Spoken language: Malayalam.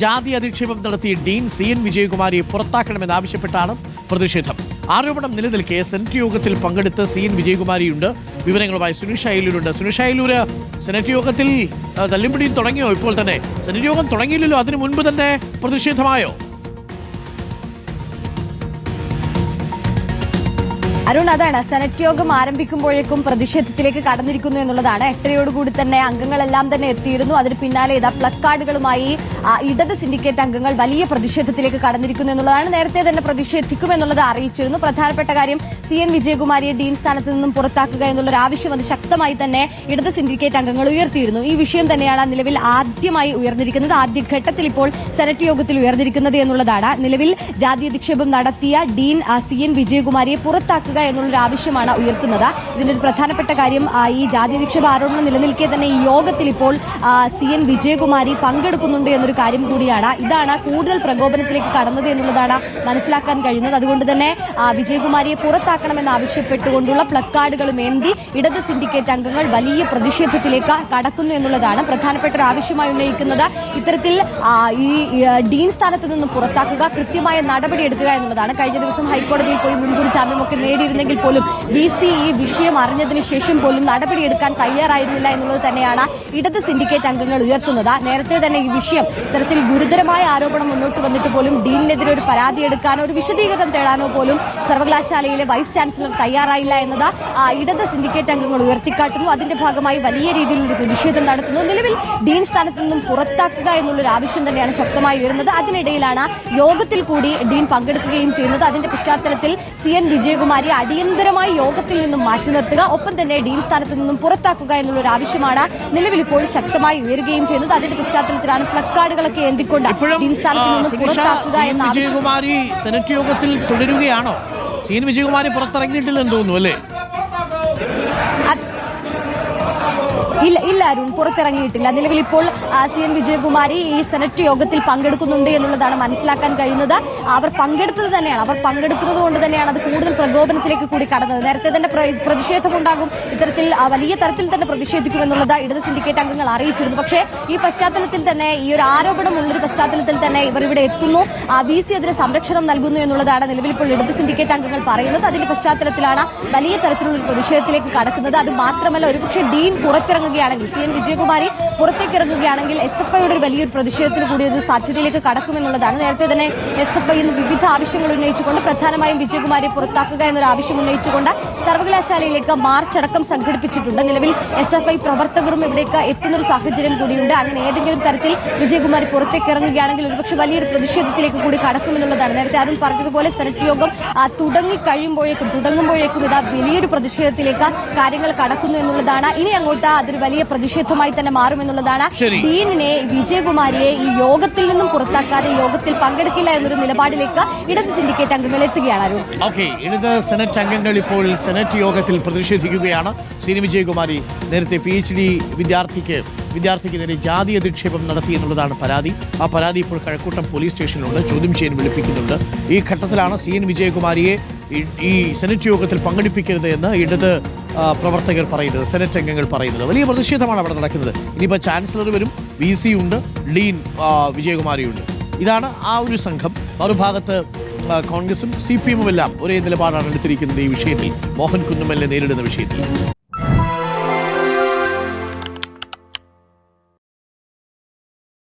ജാതി അധിക്ഷേപം നടത്തിയ ഡീൻ സി എൻ വിജയകുമാരിയെ പുറത്താക്കണമെന്നാവശ്യപ്പെട്ടാണ് പ്രതിഷേധം. ആരോപണം നിലനിൽക്കെ സെനറ്റ് യോഗത്തിൽ പങ്കെടുത്ത് സി എൻ വിജയകുമാരിയുണ്ട്. വിവരങ്ങളുമായി സുനിഷ അയലൂരുണ്ട് സുനിഷ അയലൂര് സെനറ്റ് യോഗത്തിൽ തല്ലുപിടിയും തുടങ്ങിയോ? ഇപ്പോൾ തന്നെ സെനറ്റ് യോഗം തുടങ്ങിയില്ലല്ലോ. അതിനു മുൻപ് തന്നെ പ്രതിഷേധമായോ? അരുൺ അതാണ്. സെനറ്റ് യോഗം ആരംഭിക്കുമ്പോഴേക്കും പ്രതിഷേധത്തിലേക്ക് കടന്നിരിക്കുന്നു എന്നുള്ളതാണ്. എട്ടരയോടുകൂടി തന്നെ അംഗങ്ങളെല്ലാം തന്നെ എത്തിയിരുന്നു. അതിന് പിന്നാലെ ഇതാ പ്ലക്കാർഡുകളുമായി ഇടത് സിൻഡിക്കേറ്റ് അംഗങ്ങൾ വലിയ പ്രതിഷേധത്തിലേക്ക് കടന്നിരിക്കുന്നു എന്നുള്ളതാണ്. നേരത്തെ തന്നെ പ്രതിഷേധിക്കുമെന്നുള്ളത് അറിയിച്ചിരുന്നു. പ്രധാനപ്പെട്ട കാര്യം സി എൻ വിജയകുമാരിയെ ഡീൻ സ്ഥാനത്ത് നിന്നും പുറത്താക്കുക എന്നുള്ള ഒരു ആവശ്യം അത് ശക്തമായി തന്നെ ഇടത് സിൻഡിക്കേറ്റ് അംഗങ്ങൾ ഉയർത്തിയിരുന്നു. ഈ വിഷയം തന്നെയാണ് നിലവിൽ ആദ്യമായി ഉയർന്നിരിക്കുന്നത്. ആദ്യഘട്ടത്തിൽ ഇപ്പോൾ സെനറ്റ് യോഗത്തിൽ ഉയർന്നിരിക്കുന്നത് എന്നുള്ളതാണ്. നിലവിൽ ജാതി നിക്ഷേപം നടത്തിയ ഡീൻ സി എൻ വിജയകുമാരിയെ പുറത്താക്കുക എന്നുള്ളൊരു ആവശ്യമാണ് ഉയർത്തുന്നത്. ഇതിന്റെ ഒരു പ്രധാനപ്പെട്ട കാര്യം ഈ ജാതി നിക്ഷേപ ആരോപണം നിലനിൽക്കെ തന്നെ ഈ യോഗത്തിൽ ഇപ്പോൾ സി എൻ വിജയകുമാരി പങ്കെടുക്കുന്നുണ്ട് എന്നൊരു കാര്യം കൂടിയാണ്. ഇതാണ് കൂടുതൽ പ്രകോപനത്തിലേക്ക് കടന്നത് എന്നുള്ളതാണ് മനസ്സിലാക്കാൻ കഴിയുന്നത്. അതുകൊണ്ട് തന്നെ വിജയകുമാരിയെ പുറത്താക്കണമെന്ന് ആവശ്യപ്പെട്ടുകൊണ്ടുള്ള പ്ലക്കാർഡുകളും ഏന്തി ഇടത് സിൻഡിക്കേറ്റ് അംഗങ്ങൾ വലിയ പ്രതിഷേധത്തിലേക്ക് കടക്കുന്നു എന്നുള്ളതാണ് പ്രധാനപ്പെട്ട ഒരു ആവശ്യമായി ഉന്നയിക്കുന്നത്. ഇത്തരത്തിൽ ഈ ഡീൻ സ്ഥാനത്ത് നിന്ന് പുറത്താക്കുക കൃത്യമായ നടപടി എടുക്കുക എന്നുള്ളതാണ്. കഴിഞ്ഞ ദിവസം ഹൈക്കോടതിയിൽ പോയി മുൻകൂർ ജാമ്യമൊക്കെ നേടിയിരുന്നെങ്കിൽ പോലും ബി സി ഈ വിഷയം അറിഞ്ഞതിന് ശേഷം പോലും നടപടിയെടുക്കാൻ തയ്യാറായിരുന്നില്ല എന്നുള്ളത് തന്നെയാണ് ഇടത് സിൻഡിക്കേറ്റ് അംഗങ്ങൾ ഉയർത്തുന്നത്. നേരത്തെ തന്നെ ഈ വിഷയം ഇത്തരത്തിൽ ഗുരുതരമായ ആരോപണം മുന്നോട്ട് വന്നിട്ട് പോലും ഡീനിനെതിരെ ഒരു പരാതി എടുക്കാനോ ഒരു വിശദീകരണം തേടാനോ പോലും സർവകലാശാലയിലെ വൈസ് ചാൻസലർ തയ്യാറായില്ല എന്നത് ഇടത് സിൻഡിക്കേറ്റ് അംഗങ്ങൾ ഉയർത്തിക്കാട്ടുന്നു. അതിന്റെ ഭാഗമായി വലിയ രീതിയിലുള്ള പ്രതിഷേധം നടത്തുന്നു. നിലവിൽ ഡീൻ സ്ഥാനത്ത് നിന്നും പുറത്താക്കുക എന്നുള്ളൊരു ആവശ്യം തന്നെയാണ് ശക്തമായി ഉയരുന്നത്. അതിനിടയിലാണ് യോഗത്തിൽ കൂടി ഡീൻ പങ്കെടുക്കുകയും ചെയ്യുന്നത്. അതിന്റെ പശ്ചാത്തലത്തിൽ സി എൻ വിജയകുമാരി അടിയന്തരമായി യോഗത്തിൽ നിന്നും മാറ്റി നിർത്തുക. ഒപ്പം തന്നെ ഡീൻ സ്ഥാനത്ത് നിന്നും പുറത്താക്കുക എന്നുള്ള ഒരു ആവശ്യമാണ്. നിലവിൽ ഇപ്പോൾ ശക്തമായി ഉയരുകയും ചെയ്യുന്നത്. അതിന്റെ പശ്ചാത്തലത്തിലാണ് പ്ലക്കാർഡുകളൊക്കെ എന്തിക്കൊണ്ട് ഡീൻ സ്ഥാനത്ത് നിന്നും പുറത്താക്കുക എന്ന വിജയകുമാരി സെനറ്റ് യോഗത്തിൽ തുടരുകയാണോ? സീൻ വിജയകുമാരി പുറത്തിറങ്ങിയിട്ടില്ലെന്ന് തോന്നുന്നു അല്ലേ? ഇല്ല ഇല്ല അരുൺ പുറത്തിറങ്ങിയിട്ടില്ല. നിലവിൽ ഇപ്പോൾ സി എൻ വിജയകുമാരി ഈ സെനറ്റ് യോഗത്തിൽ പങ്കെടുക്കുന്നുണ്ട് എന്നുള്ളതാണ് മനസ്സിലാക്കാൻ കഴിയുന്നത്. അവർ പങ്കെടുത്തത് തന്നെയാണ്. അവർ പങ്കെടുക്കുന്നത് കൊണ്ട് തന്നെയാണ് അത് കൂടുതൽ പ്രകോപനത്തിലേക്ക് കൂടി കടന്നത്. നേരത്തെ തന്നെ പ്രതിഷേധം ഉണ്ടാകും ഇത്തരത്തിൽ വലിയ തരത്തിൽ തന്നെ പ്രതിഷേധിക്കുമെന്നുള്ളത് ഇടത് സിൻഡിക്കേറ്റ് അംഗങ്ങൾ അറിയിച്ചിരുന്നു. പക്ഷേ ഈ പശ്ചാത്തലത്തിൽ തന്നെ ഈ ഒരു ആരോപണം ഉള്ളൊരു പശ്ചാത്തലത്തിൽ തന്നെ ഇവർ ഇവിടെ എത്തുന്നു. വി സി അതിന് സംരക്ഷണം നൽകുന്നു എന്നുള്ളതാണ് നിലവിൽ ഇപ്പോൾ ഇടത് സിൻഡിക്കേറ്റ് അംഗങ്ങൾ പറയുന്നത്. അതിന്റെ പശ്ചാത്തലത്തിലാണ് വലിയ തരത്തിലുള്ള പ്രതിഷേധത്തിലേക്ക് കടക്കുന്നത്. അത് മാത്രമല്ല ഒരുപക്ഷെ ഡീൻ പുറത്തിറങ്ങുകയാണെങ്കിൽ സി എൻ വിജയകുമാരി പുറത്തേക്ക് ഇറങ്ങുകയാണെങ്കിൽ എസ് എഫ് ഐയുടെ ഒരു വലിയൊരു പ്രതിഷേധത്തിന് കൂടി ഒരു സാധ്യതയിലേക്ക് കടക്കുമെന്നുള്ളതാണ്. നേരത്തെ തന്നെ എസ് എഫ് ഐ വിവിധ ആവശ്യങ്ങൾ ഉന്നയിച്ചുകൊണ്ട് പ്രധാനമായും വിജയകുമാരെ പുറത്താക്കുക എന്നൊരു ആവശ്യം ഉന്നയിച്ചുകൊണ്ട് സർവകലാശാലയിലേക്ക് മാർച്ച് അടക്കം സംഘടിപ്പിച്ചിട്ടുണ്ട്. നിലവിൽ എസ് എഫ് ഐ പ്രവർത്തകരും ഇവിടേക്ക് എത്തുന്ന ഒരു സാഹചര്യം കൂടിയുണ്ട്. അങ്ങനെ ഏതെങ്കിലും തരത്തിൽ വിജയകുമാരി പുറത്തേക്ക് ഇറങ്ങുകയാണെങ്കിൽ ഒരുപക്ഷെ വലിയൊരു പ്രതിഷേധത്തിലേക്ക് കൂടി കടക്കുമെന്നുള്ളതാണ്. നേരത്തെ അരുൺ പറഞ്ഞതുപോലെ സെനറ്റ് യോഗം തുടങ്ങി തുടങ്ങിക്കഴിയുമ്പോഴേക്കും തുടങ്ങുമ്പോഴേക്കും ഇതാ വലിയൊരു പ്രതിഷേധത്തിലേക്ക് കാര്യങ്ങൾ കടക്കുന്നു എന്നുള്ളതാണ്. ഇനി അങ്ങോട്ട് അതൊരു വലിയ പ്രതിഷേധമായി തന്നെ മാറുമെന്നുള്ളതാണ് ശരി. ഡീനിനെ വിജയകുമാരിയെ ഈ യോഗത്തിൽ നിന്നും പുറത്താക്കാതെ യോഗത്തിൽ പങ്കെടുക്കില്ല എന്നൊരു നിലപാടിലേക്ക് ഇടത് സിൻഡിക്കേറ്റ് അംഗങ്ങൾ എത്തുകയാണ് അരുൺ. ഓക്കെ ഇടത് സെനറ്റ് അംഗങ്ങൾ ഇപ്പോൾ സെനറ്റ് യോഗത്തിൽ പ്രതിഷേധിക്കുകയാണ്. സിനി വിജയകുമാരി നേരത്തെ പി എച്ച് ഡി വിദ്യാർത്ഥിക്ക് വിദ്യാർത്ഥിക്കെതിരെ ജാതി അധിക്ഷേപം നടത്തി എന്നുള്ളതാണ് പരാതി. ആ പരാതി ഇപ്പോൾ കഴക്കൂട്ടം പോലീസ് സ്റ്റേഷനിലുണ്ട്. ചോദ്യം ചെയ്യാൻ വിളിപ്പിക്കുന്നുണ്ട്. ഈ ഘട്ടത്തിലാണ് സി എൻ വിജയകുമാരിയെ ഈ- സെനറ്റ് യോഗത്തിൽ പങ്കെടുപ്പിക്കരുത് എന്ന് ഇടത് പ്രവർത്തകർ പറയുന്നത് സെനറ്റ് അംഗങ്ങൾ പറയുന്നത്. വലിയ പ്രതിഷേധമാണ് അവിടെ നടക്കുന്നത്. ഇനിയിപ്പോൾ ചാൻസലർ വരും വി സി ഉണ്ട് ഡീൻ വിജയകുമാരിയുണ്ട് ഇതാണ് ആ ഒരു സംഘം. മറുഭാഗത്ത് കോൺഗ്രസും സി പി എമ്മും എല്ലാം ഒരേ നിലപാടാണ് എടുത്തിരിക്കുന്നത് ഈ വിഷയത്തിൽ. മോഹൻ കുന്നുമല്ലെ നേരിടുന്ന വിഷയത്തിൽ.